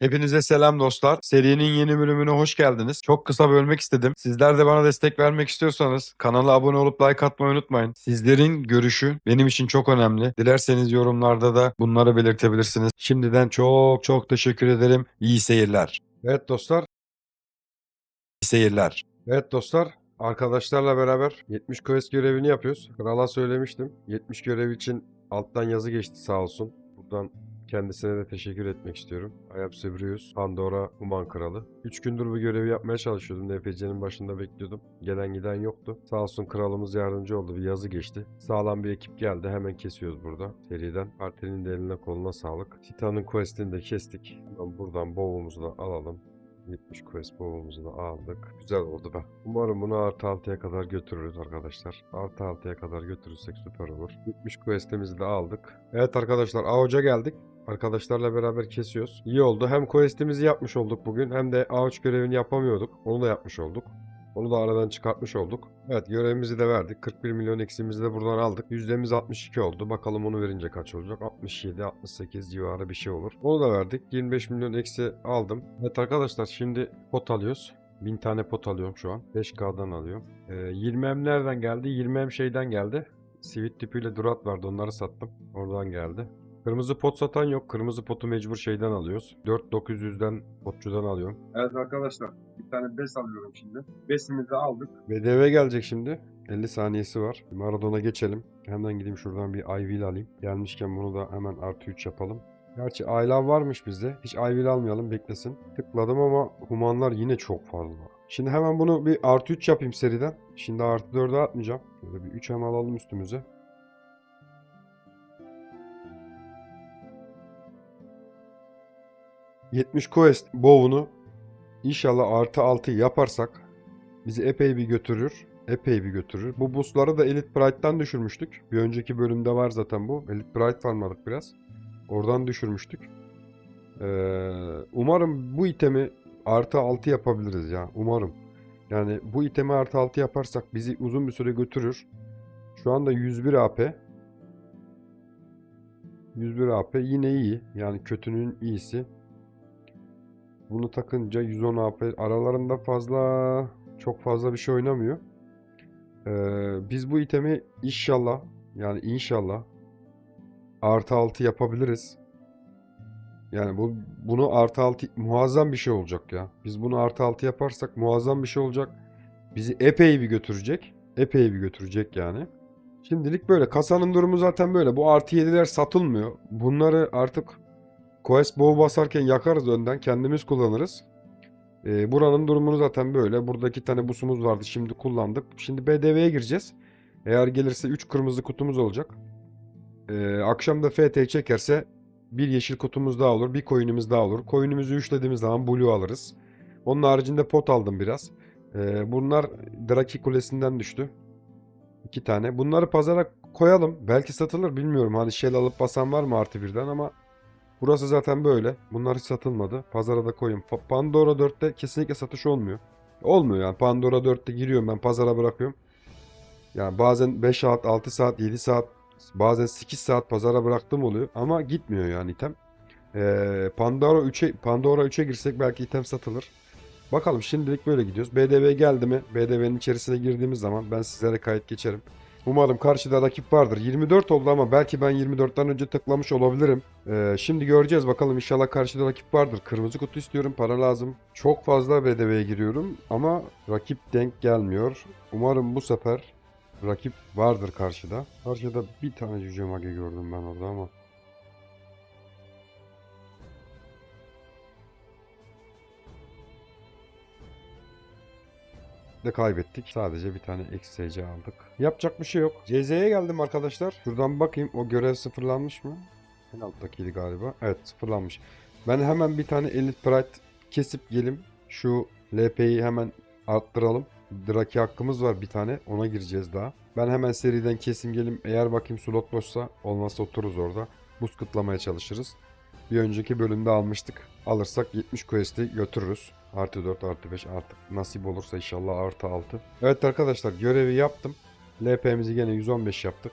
Hepinize selam dostlar. Serinin yeni bölümüne hoş geldiniz. Çok kısa bölmek istedim. Sizler de bana destek vermek istiyorsanız kanala abone olup like atmayı unutmayın. Sizlerin görüşü benim için çok önemli. Dilerseniz yorumlarda da bunları belirtebilirsiniz. Şimdiden çok çok teşekkür ederim. İyi seyirler. Evet dostlar. İyi seyirler. Evet dostlar. Arkadaşlarla beraber 70 quest görevini yapıyoruz. Krala söylemiştim. 70 görev için alttan yazı geçti sağ olsun. Buradan Kendisine de teşekkür etmek istiyorum. Ayap Sebrius, Pandora, Human Kralı. 3 gündür bu görevi yapmaya çalışıyordum. NPC'nin başında bekliyordum. Gelen giden yoktu. Sağ olsun kralımız yardımcı oldu. Bir yazı geçti. Sağlam bir ekip geldi. Hemen kesiyoruz burada. Seriden. Partinin de eline koluna sağlık. Titan'ın questini de kestik. Buradan bovumuzu da alalım. 70 quest bovumuzu da aldık. Güzel oldu be. Umarım bunu artı 6'ya kadar götürürüz arkadaşlar. Artı 6'ya kadar götürürsek süper olur. 70 quest'imizi de aldık. Evet arkadaşlar Avuç'a geldik. Arkadaşlarla beraber kesiyoruz. İyi oldu. Hem quest'imizi yapmış olduk bugün hem de ağaç görevini yapamıyorduk. Onu da yapmış olduk. Onu da aradan çıkartmış olduk. Evet görevimizi de verdik. 41 milyon eksimizi de buradan aldık. Yüzdemiz 62 oldu. Bakalım onu verince kaç olacak? 67, 68 civarı bir şey olur. Onu da verdik. 25 milyon eksi aldım. Evet arkadaşlar şimdi pot alıyoruz. 1000 tane pot alıyorum şu an. 5K'dan alıyorum. Ee, 20M nereden geldi? 20M şeyden geldi. Sivit tipiyle Durat vardı onları sattım. Oradan geldi. Kırmızı pot satan yok. Kırmızı potu mecbur şeyden alıyoruz. 4900'den potçudan alıyorum. Evet arkadaşlar bir tane bes alıyorum şimdi. Besimizi aldık. BDV gelecek şimdi. 50 saniyesi var. Maradona geçelim. Hemen gideyim şuradan bir IV alayım. Gelmişken bunu da hemen artı 3 yapalım. Gerçi aylar varmış bizde. Hiç IV almayalım beklesin. Tıkladım ama humanlar yine çok fazla. Şimdi hemen bunu bir artı 3 yapayım seriden. Şimdi artı 4'e atmayacağım. Böyle bir 3 hem alalım üstümüze. ...70 quest bow'unu... ...inşallah artı 6 yaparsak... ...bizi epey bir götürür. Epey bir götürür. Bu boostları da Elite Pride'dan düşürmüştük. Bir önceki bölümde var zaten bu. Elite Pride farmladık biraz. Oradan düşürmüştük. Ee, umarım bu itemi artı 6 yapabiliriz ya. Umarım. Yani bu itemi artı 6 yaparsak bizi uzun bir süre götürür. Şu anda 101 AP. 101 AP yine iyi. Yani kötünün iyisi. Bunu takınca 110 AP aralarında fazla çok fazla bir şey oynamıyor. Ee, biz bu itemi inşallah yani inşallah artı 6 yapabiliriz. Yani bu bunu artı 6 muazzam bir şey olacak ya. Biz bunu artı 6 yaparsak muazzam bir şey olacak. Bizi epey bir götürecek. Epey bir götürecek yani. Şimdilik böyle. Kasanın durumu zaten böyle. Bu artı 7'ler satılmıyor. Bunları artık Quest Bow basarken yakarız önden. Kendimiz kullanırız. Ee, buranın durumunu zaten böyle. Burada iki tane busumuz vardı. Şimdi kullandık. Şimdi BDV'ye gireceğiz. Eğer gelirse 3 kırmızı kutumuz olacak. Ee, akşam da FT çekerse bir yeşil kutumuz daha olur. Bir coin'imiz daha olur. Coin'imizi üçlediğimiz zaman blue alırız. Onun haricinde pot aldım biraz. Ee, bunlar Draki Kulesi'nden düştü. İki tane. Bunları pazara koyalım. Belki satılır bilmiyorum. Hani shell alıp basan var mı artı birden ama burası zaten böyle. Bunlar hiç satılmadı. Pazara da koyayım. Pa- Pandora 4'te kesinlikle satış olmuyor. Olmuyor yani. Pandora 4'te giriyorum ben pazara bırakıyorum. Yani bazen 5 saat, 6 saat, 7 saat Bazen 8 saat pazara bıraktım oluyor ama gitmiyor yani item. Ee, Pandora 3'e Pandora 3'e girsek belki item satılır. Bakalım şimdilik böyle gidiyoruz. BDV geldi mi? BDV'nin içerisine girdiğimiz zaman ben sizlere kayıt geçerim. Umarım karşıda rakip vardır. 24 oldu ama belki ben 24'ten önce tıklamış olabilirim. Ee, şimdi göreceğiz bakalım inşallah karşıda rakip vardır. Kırmızı kutu istiyorum para lazım. Çok fazla BDV'ye giriyorum ama rakip denk gelmiyor. Umarım bu sefer rakip vardır karşıda. Karşıda bir tane cüce gördüm ben orada ama. De kaybettik. Sadece bir tane XSC aldık. Yapacak bir şey yok. CZ'ye geldim arkadaşlar. Şuradan bakayım o görev sıfırlanmış mı? En alttakiydi galiba. Evet sıfırlanmış. Ben hemen bir tane Elite Pride kesip gelim. Şu LP'yi hemen arttıralım. Draki hakkımız var bir tane. Ona gireceğiz daha. Ben hemen seriden kesim gelim. Eğer bakayım slot boşsa olmazsa otururuz orada. Buz kıtlamaya çalışırız. Bir önceki bölümde almıştık. Alırsak 70 quest'i götürürüz. Artı 4 artı 5 artık nasip olursa inşallah artı 6. Evet arkadaşlar görevi yaptım. LP'mizi gene 115 yaptık.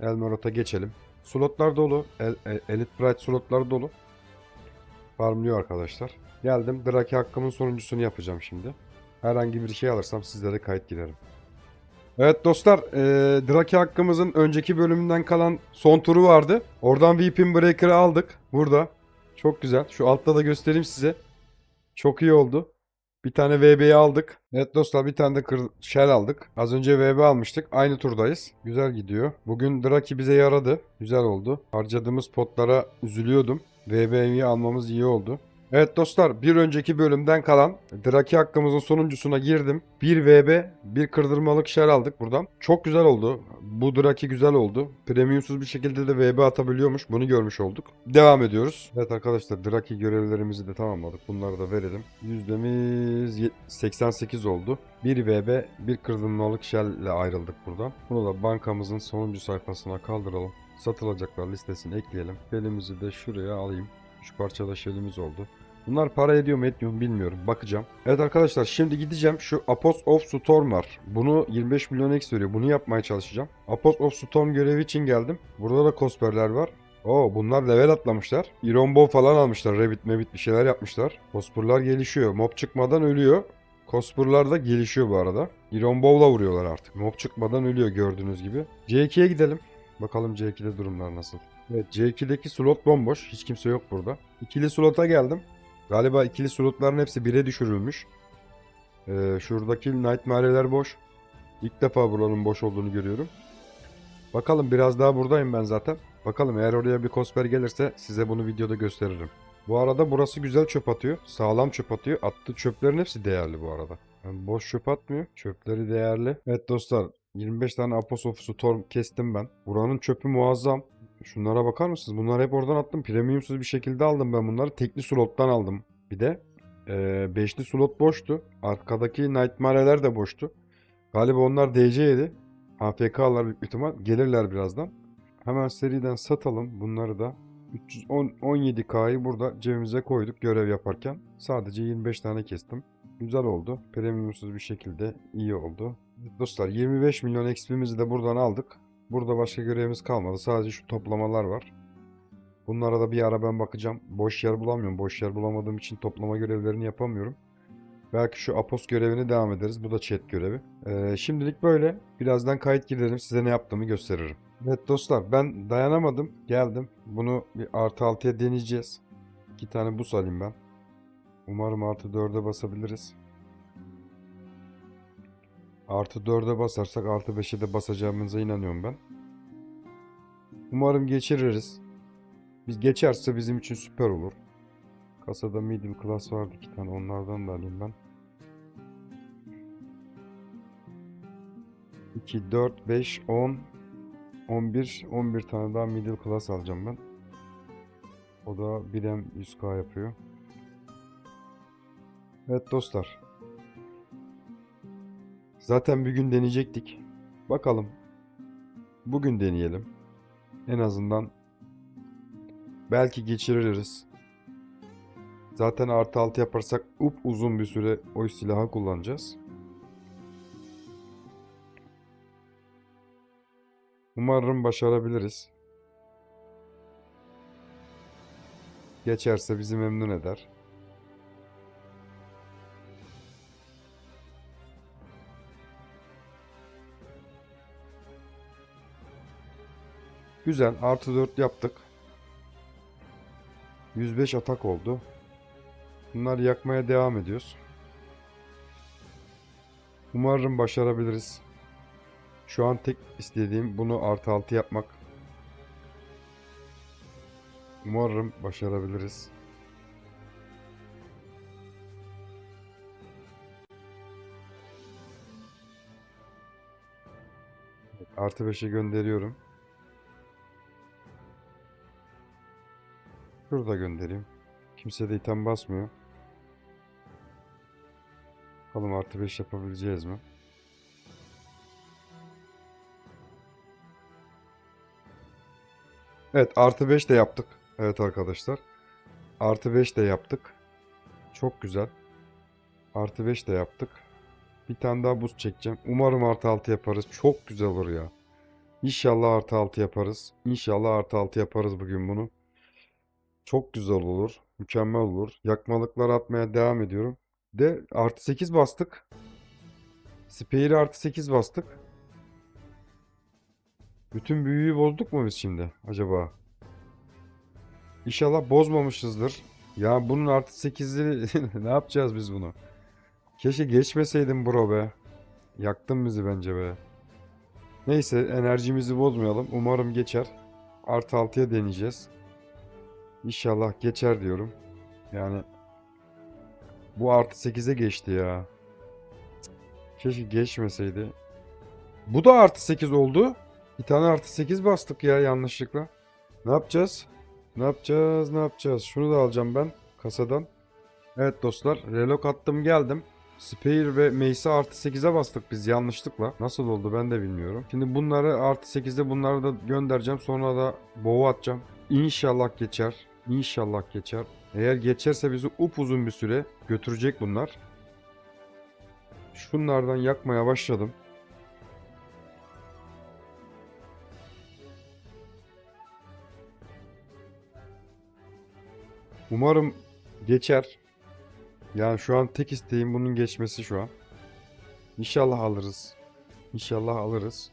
Elmerot'a geçelim. Slotlar dolu. El, El- Elite Bright slotlar dolu. Farmlıyor arkadaşlar. Geldim. Draki hakkımın sonuncusunu yapacağım şimdi. Herhangi bir şey alırsam sizlere kayıt girerim. Evet dostlar, eee Draki hakkımızın önceki bölümünden kalan son turu vardı. Oradan Weeping Breaker'ı aldık. Burada. Çok güzel. Şu altta da göstereyim size. Çok iyi oldu. Bir tane VB'yi aldık. Evet dostlar bir tane de Shell aldık. Az önce VB almıştık. Aynı turdayız. Güzel gidiyor. Bugün Draki bize yaradı. Güzel oldu. Harcadığımız potlara üzülüyordum. VB'yi almamız iyi oldu. Evet dostlar bir önceki bölümden kalan Draki hakkımızın sonuncusuna girdim. 1 VB, bir kırdırmalık şer aldık buradan. Çok güzel oldu. Bu Draki güzel oldu. Premiumsuz bir şekilde de VB atabiliyormuş. Bunu görmüş olduk. Devam ediyoruz. Evet arkadaşlar Draki görevlerimizi de tamamladık. Bunları da verelim. Yüzdemiz ye- 88 oldu. 1 VB, bir kırdırmalık şer ile ayrıldık buradan. Bunu da bankamızın sonuncu sayfasına kaldıralım. Satılacaklar listesine ekleyelim. Elimizi de şuraya alayım. 3 parçada şelimiz oldu. Bunlar para ediyor mu etmiyor mu bilmiyorum. Bakacağım. Evet arkadaşlar şimdi gideceğim. Şu Apost of Storm var. Bunu 25 milyon X veriyor. Bunu yapmaya çalışacağım. Apost of Storm görevi için geldim. Burada da cosperler var. Oo bunlar level atlamışlar. Iron Bow falan almışlar. Rabbit mebit bir şeyler yapmışlar. Cosperlar gelişiyor. Mob çıkmadan ölüyor. Cosperlar da gelişiyor bu arada. Iron Bow'la vuruyorlar artık. Mob çıkmadan ölüyor gördüğünüz gibi. C2'ye gidelim. Bakalım C2'de durumlar nasıl. Evet C2'deki slot bomboş. Hiç kimse yok burada. İkili slota geldim. Galiba ikili slotların hepsi 1'e düşürülmüş. Ee, şuradaki Nightmare'ler boş. İlk defa buranın boş olduğunu görüyorum. Bakalım biraz daha buradayım ben zaten. Bakalım eğer oraya bir cosper gelirse size bunu videoda gösteririm. Bu arada burası güzel çöp atıyor. Sağlam çöp atıyor. Attığı çöplerin hepsi değerli bu arada. Yani boş çöp atmıyor. Çöpleri değerli. Evet dostlar 25 tane Apos of Storm kestim ben. Buranın çöpü muazzam. Şunlara bakar mısınız? Bunları hep oradan attım. Premiumsuz bir şekilde aldım ben bunları. Tekli slottan aldım. Bir de eee, beşli slot boştu. Arkadaki Nightmare'ler de boştu. Galiba onlar DC yedi. AFK'lar büyük ihtimal. Gelirler birazdan. Hemen seriden satalım bunları da. 317K'yı burada cebimize koyduk görev yaparken. Sadece 25 tane kestim. Güzel oldu. Premiumsuz bir şekilde iyi oldu. Dostlar 25 milyon XP'mizi de buradan aldık. Burada başka görevimiz kalmadı. Sadece şu toplamalar var. Bunlara da bir ara ben bakacağım. Boş yer bulamıyorum. Boş yer bulamadığım için toplama görevlerini yapamıyorum. Belki şu Apos görevini devam ederiz. Bu da chat görevi. Ee, şimdilik böyle. Birazdan kayıt girelim. Size ne yaptığımı gösteririm. Evet dostlar ben dayanamadım. Geldim. Bunu bir artı 6'ya deneyeceğiz. İki tane buz alayım ben. Umarım artı 4'e basabiliriz. Artı 4'e basarsak artı 5'e de basacağımıza inanıyorum ben. Umarım geçiririz. Biz geçerse bizim için süper olur. Kasada medium class vardı iki tane onlardan da alayım ben. 2, 4, 5, 10, 11, 11 tane daha middle class alacağım ben. O da 1M 100k yapıyor. Evet dostlar. Zaten bir gün deneyecektik. Bakalım. Bugün deneyelim. En azından belki geçiririz. Zaten artı altı yaparsak up uzun bir süre o silahı kullanacağız. Umarım başarabiliriz. Geçerse bizi memnun eder. Güzel. Artı 4 yaptık. 105 atak oldu. Bunları yakmaya devam ediyoruz. Umarım başarabiliriz. Şu an tek istediğim bunu artı 6 yapmak. Umarım başarabiliriz. Artı 5'e gönderiyorum. Şurada göndereyim. Kimse de item basmıyor. Bakalım artı 5 yapabileceğiz mi? Evet artı 5 de yaptık. Evet arkadaşlar. Artı 5 de yaptık. Çok güzel. Artı 5 de yaptık. Bir tane daha buz çekeceğim. Umarım artı 6 yaparız. Çok güzel olur ya. İnşallah artı 6 yaparız. İnşallah artı 6 yaparız bugün bunu. Çok güzel olur. Mükemmel olur. Yakmalıklar atmaya devam ediyorum. De artı 8 bastık. Speyri artı 8 bastık. Bütün büyüyü bozduk mu biz şimdi acaba? İnşallah bozmamışızdır. Ya bunun artı 8'i ne yapacağız biz bunu? Keşke geçmeseydin bro be. Yaktın bizi bence be. Neyse enerjimizi bozmayalım. Umarım geçer. Artı 6'ya deneyeceğiz. İnşallah geçer diyorum. Yani bu artı 8'e geçti ya. Keşke geçmeseydi. Bu da artı 8 oldu. Bir tane artı 8 bastık ya yanlışlıkla. Ne yapacağız? Ne yapacağız? Ne yapacağız? Şunu da alacağım ben kasadan. Evet dostlar. Relok attım geldim. Spare ve Mace'i artı 8'e bastık biz yanlışlıkla. Nasıl oldu ben de bilmiyorum. Şimdi bunları artı 8'de bunları da göndereceğim. Sonra da boğa atacağım. İnşallah geçer. İnşallah geçer. Eğer geçerse bizi upuzun bir süre götürecek bunlar. Şunlardan yakmaya başladım. Umarım geçer. Yani şu an tek isteğim bunun geçmesi şu an. İnşallah alırız. İnşallah alırız.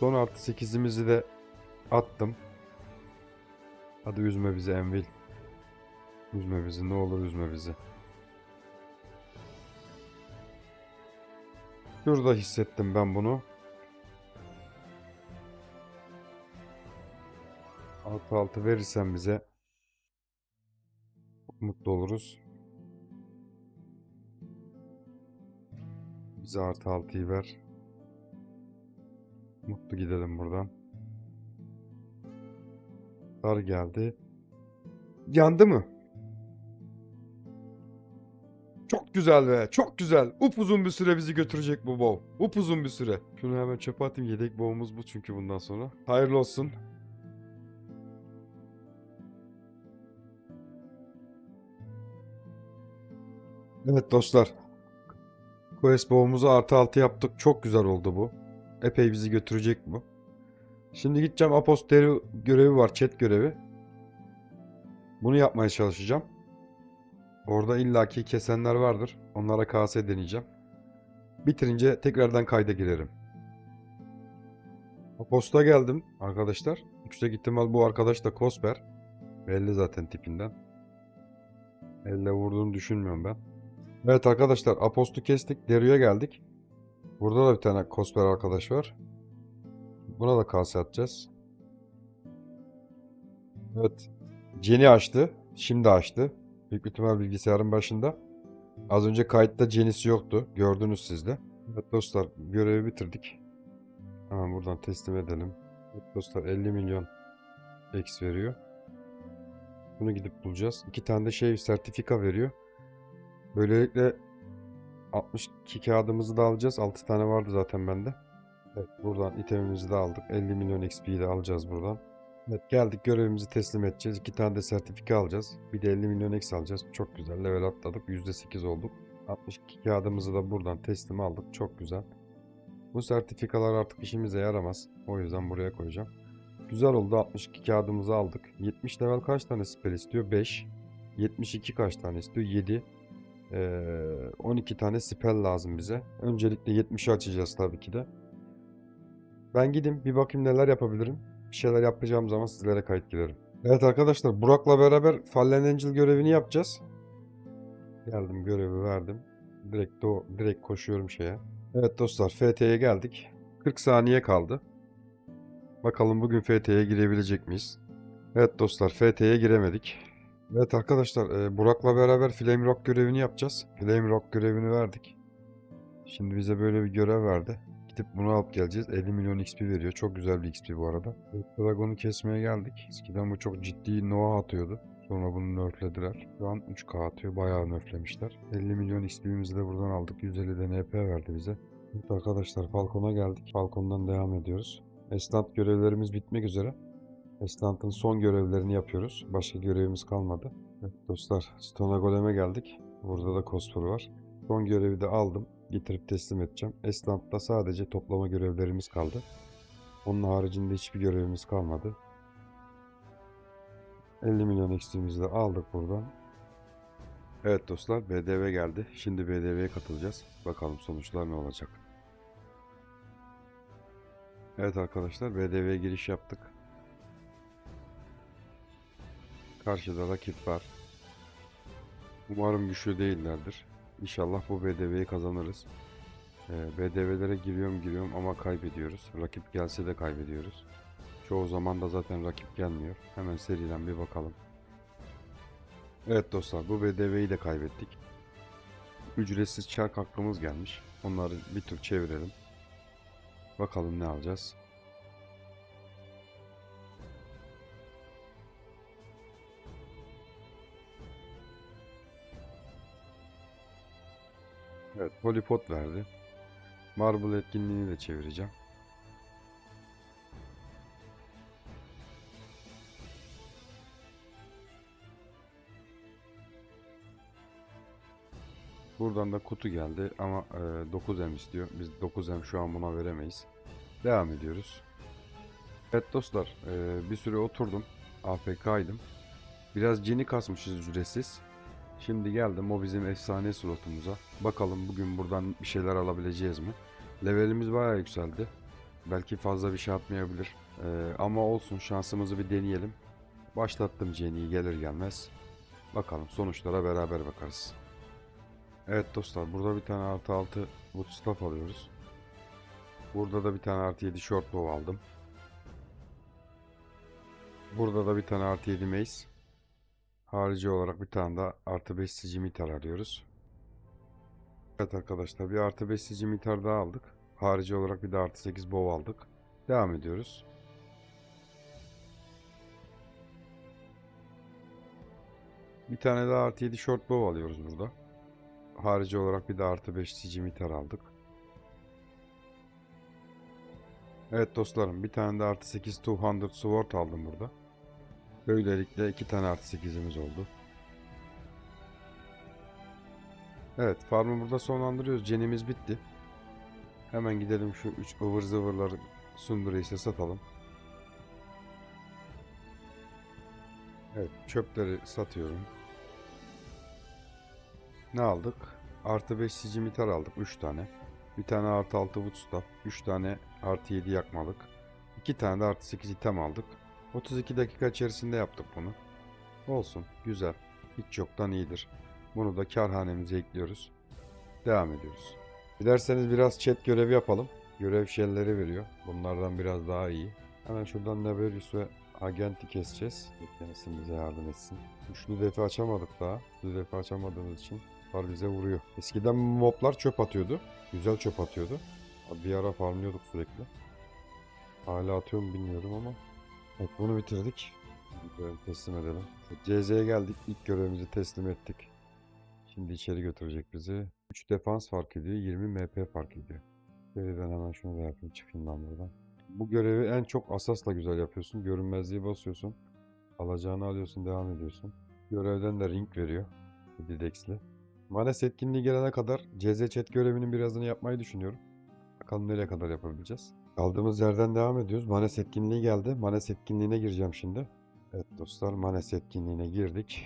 Son artı 8'imizi de attım. Hadi üzme bizi Envil. Üzme bizi ne olur üzme bizi. Şurada hissettim ben bunu. Altı altı verirsen bize mutlu oluruz. Bize artı altıyı ver. Mutlu gidelim buradan. Dar geldi. Yandı mı? Çok güzel be. Çok güzel. Upuzun bir süre bizi götürecek bu bow. Upuzun bir süre. Şunu hemen çöpe atayım. Yedek bow'umuz bu çünkü bundan sonra. Hayırlı olsun. Evet dostlar. Quest bow'umuzu artı altı yaptık. Çok güzel oldu bu. Epey bizi götürecek bu. Şimdi gideceğim aposteri görevi var. Chat görevi. Bunu yapmaya çalışacağım. Orada illaki kesenler vardır. Onlara KS deneyeceğim. Bitirince tekrardan kayda girerim. Posta geldim arkadaşlar. Yüksek ihtimal bu arkadaş da Kosper. Belli zaten tipinden. Elle vurduğunu düşünmüyorum ben. Evet arkadaşlar Apost'u kestik. Derio'ya geldik. Burada da bir tane Kosper arkadaş var. Buna da KS atacağız. Evet. Jenny açtı. Şimdi açtı. Büyük ihtimal bilgisayarın başında. Az önce kayıtta Jenny'si yoktu. Gördünüz siz de. Evet dostlar görevi bitirdik. Hemen buradan teslim edelim. Evet dostlar 50 milyon X veriyor. Bunu gidip bulacağız. İki tane de şey sertifika veriyor. Böylelikle 62 kağıdımızı da alacağız. 6 tane vardı zaten bende. Evet buradan itemimizi de aldık. 50 milyon XP'yi de alacağız buradan. Evet geldik görevimizi teslim edeceğiz. İki tane de sertifika alacağız. Bir de 50 milyon X alacağız. Çok güzel level atladık. %8 olduk. 62 kağıdımızı da buradan teslim aldık. Çok güzel. Bu sertifikalar artık işimize yaramaz. O yüzden buraya koyacağım. Güzel oldu. 62 kağıdımızı aldık. 70 level kaç tane spell istiyor? 5. 72 kaç tane istiyor? 7. Ee, 12 tane spell lazım bize. Öncelikle 70'i açacağız tabii ki de. Ben gideyim bir bakayım neler yapabilirim. Bir şeyler yapacağım zaman sizlere kayıt girerim. Evet arkadaşlar Burak'la beraber Fallen Angel görevini yapacağız. Geldim görevi verdim. Direkt o direkt koşuyorum şeye. Evet dostlar FT'ye geldik. 40 saniye kaldı. Bakalım bugün FT'ye girebilecek miyiz? Evet dostlar FT'ye giremedik. Evet arkadaşlar e, Burak'la beraber Flame Rock görevini yapacağız. Flame Rock görevini verdik. Şimdi bize böyle bir görev verdi. Gidip bunu alıp geleceğiz. 50 milyon XP veriyor. Çok güzel bir XP bu arada. Dragon'u kesmeye geldik. Eskiden bu çok ciddi Noah atıyordu. Sonra bunu nerflediler. Şu an 3K atıyor. Bayağı nerflemişler. 50 milyon XP'mizi de buradan aldık. 150 de NP verdi bize. Evet arkadaşlar Falcon'a geldik. Falcon'dan devam ediyoruz. Esnaf görevlerimiz bitmek üzere. Esnaf'ın son görevlerini yapıyoruz. Başka görevimiz kalmadı. Evet dostlar Stone Golem'e geldik. Burada da Cosper var. Son görevi de aldım. Getirip teslim edeceğim. Esnaf'ta sadece toplama görevlerimiz kaldı. Onun haricinde hiçbir görevimiz kalmadı. 50 milyon eksiğimizi de aldık buradan. Evet dostlar BDV geldi. Şimdi BDV'ye katılacağız. Bakalım sonuçlar ne olacak. Evet arkadaşlar BDV'ye giriş yaptık. Karşıda rakip var. Umarım güçlü değillerdir. İnşallah bu BDV'yi kazanırız. Ee, BDV'lere giriyorum giriyorum ama kaybediyoruz. Rakip gelse de kaybediyoruz. Çoğu zaman da zaten rakip gelmiyor. Hemen seriden bir bakalım. Evet dostlar bu BDV'yi de kaybettik. Ücretsiz çark hakkımız gelmiş. Onları bir tur çevirelim. Bakalım ne alacağız. Evet polipot verdi. Marble etkinliğini de çevireceğim. Buradan da kutu geldi ama e, 9M istiyor. Biz 9M şu an buna veremeyiz. Devam ediyoruz. Evet dostlar e, bir süre oturdum. AFK'ydım. Biraz cini kasmışız ücretsiz. Şimdi geldim o bizim efsane slotumuza. Bakalım bugün buradan bir şeyler alabileceğiz mi? Levelimiz bayağı yükseldi. Belki fazla bir şey atmayabilir. E, ama olsun şansımızı bir deneyelim. Başlattım Jenny'yi gelir gelmez. Bakalım sonuçlara beraber bakarız. Evet dostlar burada bir tane artı 6 bootstrap alıyoruz. Burada da bir tane artı 7 short bow aldım. Burada da bir tane artı 7 mace. Harici olarak bir tane de artı 5 scimitar arıyoruz. Evet arkadaşlar bir artı 5 scimitar daha aldık. Harici olarak bir de artı 8 bow aldık. Devam ediyoruz. Bir tane daha artı 7 short bow alıyoruz burada. Harici olarak bir de artı 5 scimitar aldık. Evet dostlarım bir tane de artı 8 200 sword aldım burada. Böylelikle iki tane artı 8'imiz oldu. Evet farmı burada sonlandırıyoruz. Cenimiz bitti. Hemen gidelim şu 3 ıvır zıvırları Sundura ise satalım. Evet çöpleri satıyorum. Ne aldık? Artı 5 sicimitar aldık 3 tane. Bir tane artı 6 woodstaff. 3 tane artı 7 yakmalık. 2 tane de artı 8 item aldık. 32 dakika içerisinde yaptık bunu. Olsun güzel. Hiç yoktan iyidir. Bunu da karhanemize ekliyoruz. Devam ediyoruz. Dilerseniz biraz chat görevi yapalım. Görev şeyleri veriyor. Bunlardan biraz daha iyi. Hemen şuradan Neverius ve Agent'i keseceğiz. Kendisi bize yardım etsin. Üçlü defi açamadık daha. Üçlü defi açamadığımız için var bize vuruyor. Eskiden moblar çöp atıyordu. Güzel çöp atıyordu. Bir ara farmlıyorduk sürekli. Hala atıyor mu bilmiyorum ama. Evet bunu bitirdik. Görevi teslim edelim. CZ'ye geldik. İlk görevimizi teslim ettik. Şimdi içeri götürecek bizi. 3 defans fark ediyor. 20 MP fark ediyor. Şöyle hemen şunu da yapayım. Çıkayım ben buradan. Bu görevi en çok asasla güzel yapıyorsun. Görünmezliği basıyorsun. Alacağını alıyorsun. Devam ediyorsun. Görevden de ring veriyor. Didex'li. Manes etkinliği gelene kadar CZ chat görevinin birazını yapmayı düşünüyorum. Bakalım nereye kadar yapabileceğiz. Kaldığımız yerden devam ediyoruz. Manes etkinliği geldi. Manes etkinliğine gireceğim şimdi. Evet dostlar Manes etkinliğine girdik.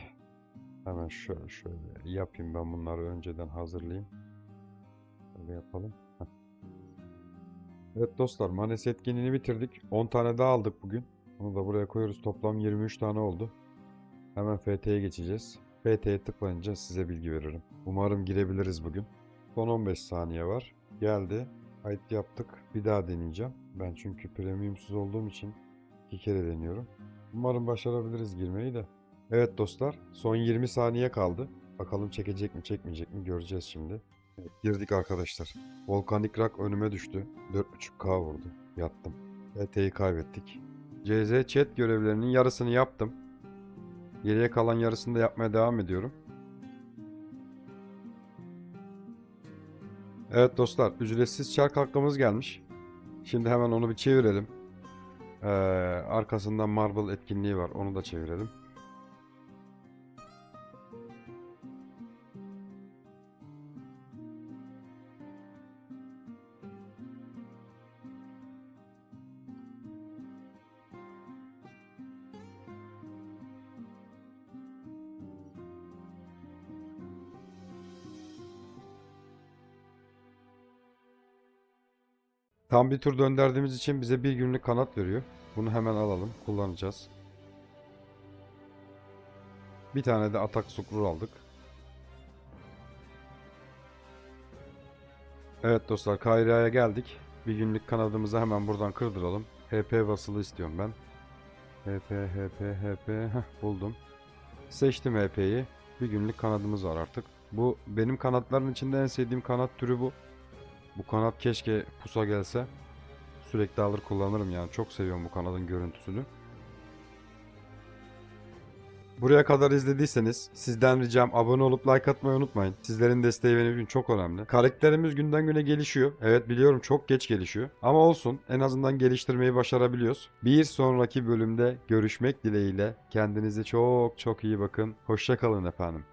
Hemen şöyle şöyle yapayım ben bunları önceden hazırlayayım. Böyle yapalım. Evet dostlar Manes etkinliğini bitirdik. 10 tane daha aldık bugün. Onu da buraya koyuyoruz. Toplam 23 tane oldu. Hemen FT'ye geçeceğiz. FT'ye tıklayınca size bilgi veririm. Umarım girebiliriz bugün. Son 15 saniye var. Geldi. Kayıt yaptık. Bir daha deneyeceğim. Ben çünkü premiumsuz olduğum için iki kere deniyorum. Umarım başarabiliriz girmeyi de. Evet dostlar son 20 saniye kaldı. Bakalım çekecek mi çekmeyecek mi göreceğiz şimdi. Evet, girdik arkadaşlar. Volkanik Rock önüme düştü. 4.5k vurdu. Yattım. FT'yi kaybettik. CZ chat görevlerinin yarısını yaptım. Geriye kalan yarısını da yapmaya devam ediyorum. Evet dostlar ücretsiz çark hakkımız gelmiş. Şimdi hemen onu bir çevirelim. Ee, arkasından Marble etkinliği var onu da çevirelim. Tam bir tur döndürdüğümüz için bize bir günlük kanat veriyor. Bunu hemen alalım. Kullanacağız. Bir tane de atak sukrur aldık. Evet dostlar Kayra'ya geldik. Bir günlük kanadımızı hemen buradan kırdıralım. HP basılı istiyorum ben. HP, HP, HP. Heh, buldum. Seçtim HP'yi. Bir günlük kanadımız var artık. Bu benim kanatların içinde en sevdiğim kanat türü bu. Bu kanat keşke pusa gelse. Sürekli alır kullanırım yani. Çok seviyorum bu kanadın görüntüsünü. Buraya kadar izlediyseniz sizden ricam abone olup like atmayı unutmayın. Sizlerin desteği benim için çok önemli. Karakterimiz günden güne gelişiyor. Evet biliyorum çok geç gelişiyor. Ama olsun en azından geliştirmeyi başarabiliyoruz. Bir sonraki bölümde görüşmek dileğiyle. Kendinize çok çok iyi bakın. Hoşça kalın efendim.